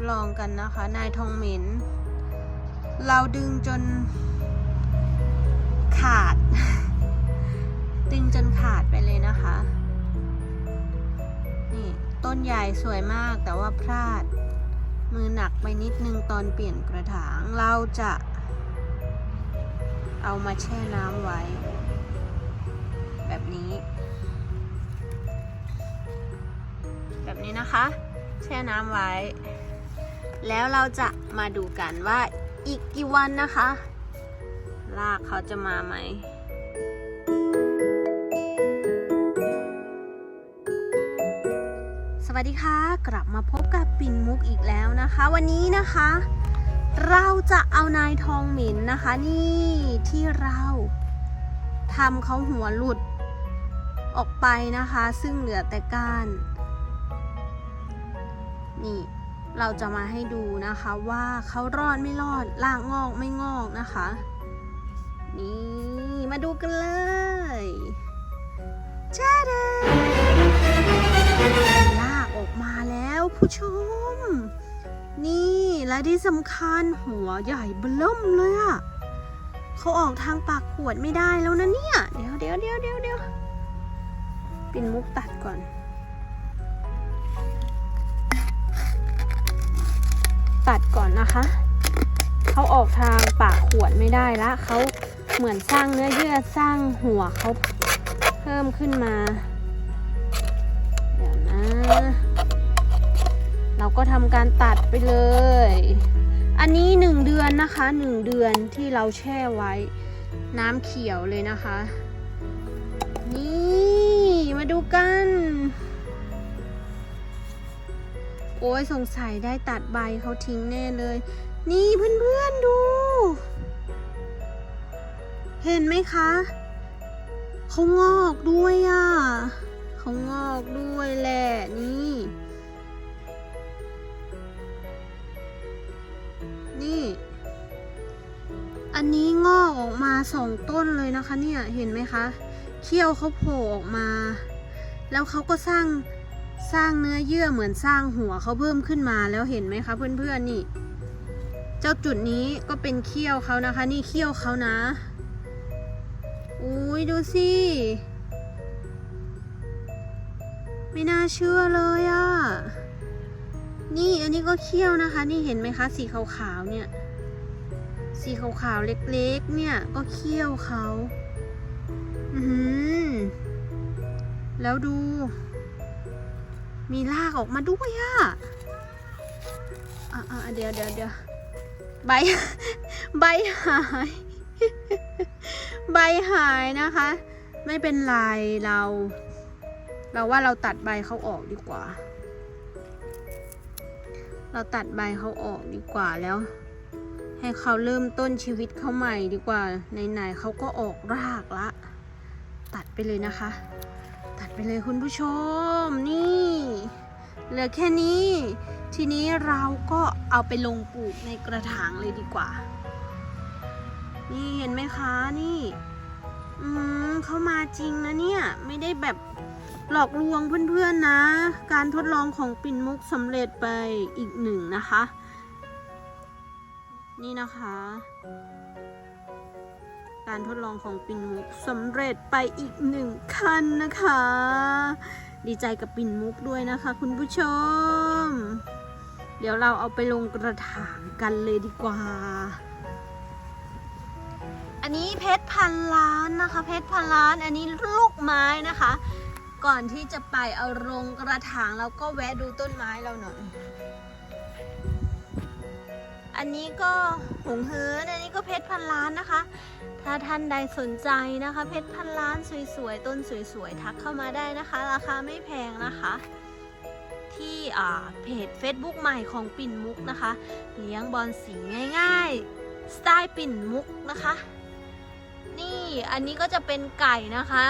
ดลองกันนะคะ นายทองเหม็น เราดึงจนขาด ดึงจนขาดไปเลยนะคะ นี่ต้นใหญ่สวยมากแต่ว่าพลาด มือหนักไปนิดนึงตอนเปลี่ยนกระถาง เราจะเอามาแช่น้ำไว้ แบบนี้ แบบนี้นะคะ แช่น้ำไว้ แล้วเราจะมาดูกันว่าอีกกี่วันนะคะรากเขาจะมาไหมสวัสดีค่ะ กลับมาพบกับปิ่นมุกอีกแล้วนะคะ วันนี้นะคะ เราจะเอานายทองหมินนะคะ นี่ที่เราทำเขาหัวหลุดออกไปนะคะ ซึ่งเหลือแต่ก้าน นี่ เราจะมาให้ดูนะคะว่าเขารอดไม่รอดลากงอกไม่งอกนะคะ นี่มาดูกันเลยจ้าเดลากออกมาแล้วผู้ชม นี่และที่สำคัญหัวใหญ่เบิ่มเลยอะเขาออกทางปากขวดไม่ได้แล้วนะเนี่ย เดี๋ยวเดี๋ยวเดี๋ยวเดี๋ยวเดี๋ยวปิ่นมุกตัดก่อน ตัดก่อนนะคะเขาออกทางปากขวดไม่ได้ละเขาเหมือนสร้างเนื้อเยื่อสร้างหัวเขาเพิ่มขึ้นมา เดี๋ยวนะ เราก็ทำการตัดไปเลย อันนี้หนึ่งเดือนนะคะหนึ่งเดือนที่เราแช่ไว้ น้ำเขียวเลยนะคะ นี่ มาดูกัน โอ้ยสงสัยได้ตัดใบเขาทิ้งแน่เลย นี่เพื่อนๆดู เห็นไหมคะเขางอกด้วยอะเขางอกด้วยแหละนี่ นี่ อันนี้งอกออกมาสองต้นเลยนะคะเนี่ยเห็นไหมคะเขี้ยวเขาโผล่ออกมา แล้วเขาก็สร้าง สร้างเนื้อเยื่อเหมือนสร้างหัวเขาเพิ่มขึ้นมาแล้วเห็นไหมคะเพื่อนๆนี่ เจ้าจุดนี้ก็เป็นเขี้ยวเขานะคะ นี่เขี้ยวเขานะอุ้ยดูสิไม่น่าเชื่อเลยอะ่ะ นี่อันนี้ก็เขี้ยวนะคะ นี่เห็นไหมคะ สีขาวๆเนี่ย สีขาวๆเล็กๆ เนี่ยก็เขี้ยวเขา อือหือแล้วดู มีรากออกมาด้วยอะอะเดี๋ยวเดี๋ยวเดี๋ยวใบใบหาย ใบหายนะคะ ไม่เป็นไรเรา เราว่าเราตัดใบเขาออกดีกว่า เราตัดใบเขาออกดีกว่าแล้ว ให้เขาเริ่มต้นชีวิตเขาใหม่ดีกว่าไหนๆเขาก็ออกรากละ ตัดไปเลยนะคะ ไปเลยคุณผู้ชม นี่ เหลือแค่นี้ ทีนี้เราก็เอาไปลงปลูกในกระถางเลยดีกว่า นี่เห็นไหมคะนี่ อืมเขามาจริงนะเนี่ย ไม่ได้แบบหลอกลวงเพื่อนๆนะ การทดลองของปิ่นมุกสำเร็จไปอีกหนึ่งนะคะ นี่นะคะ การทดลองของปิ่นมุกสำเร็จไปอีกหนึ่งขั้นนะคะ ดีใจกับปิ่นมุกด้วยนะคะ คุณผู้ชม เดี๋ยวเราเอาไปลงกระถางกันเลยดีกว่า อันนี้เพชรพันล้านนะคะ เพชรพันล้านอันนี้ลูกไม้นะคะ ก่อนที่จะไปเอาลงกระถางเราก็แวะดูต้นไม้เราหน่อย อันนี้ก็หงเหินอันนี้ก็เพชรพันล้านนะคะ ถ้าท่านใดสนใจนะคะ เพชรพันล้านสวยๆ ต้นสวยๆ ทักเข้ามาได้นะคะ ราคาไม่แพงนะคะ ที่เพจ Facebook ใหม่ของปิ่นมุกนะคะ เลี้ยงบอลสีง่ายๆ สไตล์ปิ่นมุกนะคะ นี่อันนี้ก็จะเป็นไก่นะคะ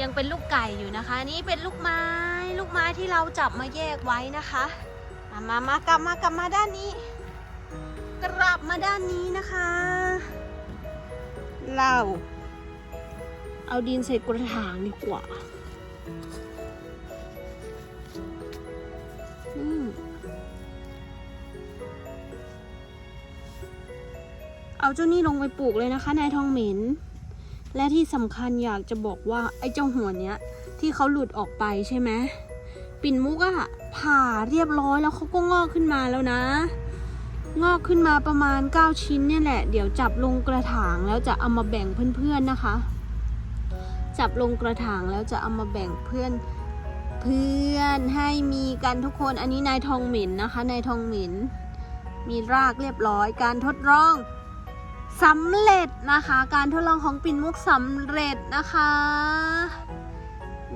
ยังเป็นลูกไก่อยู่นะคะ นี่เป็นลูกไม้ ลูกไม้ที่เราจับมาแยกไว้นะคะ มามากลับมากลับมาด้านนี้ กลับมาด้านนี้นะคะ เรา เอาดินใส่กระถางดีกว่าเอาเจ้านี่ลงไปปลูกเลยนะคะนายทองเหม็น และที่สำคัญอยากจะบอกว่าไอ้เจ้าหัวเนี้ย ที่เขาหลุดออกไปใช่ไหมปิ่นมุกอะ ผ่าเรียบร้อยแล้วเขาก็งอกขึ้นมาแล้วนะ งอกขึ้นมาประมาณ 9 ชิ้นเนี่ยแหละ เดี๋ยวจับลงกระถางแล้วจะเอามาแบ่งเพื่อนๆนะคะ จับลงกระถางแล้วจะเอามาแบ่งเพื่อนเพื่อนให้มีกันทุกคนอันนี้นายทองเหม็นนะคะนายทองเหม็นมีรากเรียบร้อยการทดลองสำเร็จนะคะ การทดลองของปิ่นมุกสำเร็จนะคะ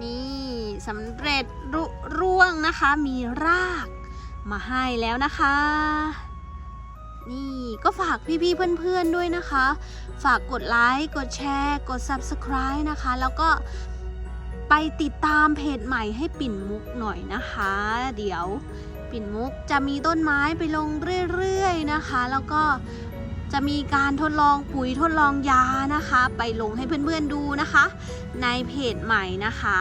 นี่ สำเร็จรุร่วงนะคะ มีรากมาให้แล้วนะคะ นี่ก็ฝากพี่ๆเพื่อนๆด้วยนะคะ ฝากกดไลค์ กดแชร์ กด Subscribe นะคะ แล้วก็ไปติดตามเพจใหม่ให้ปิ่นมุกหน่อยนะคะ เดี๋ยวปิ่นมุกจะมีต้นไม้ไปลงเรื่อยๆนะคะ แล้วก็จะมีการทดลองปุ๋ยทดลองยานะคะ ไปลงให้เพื่อนๆดูนะคะ ในเพจใหม่นะคะ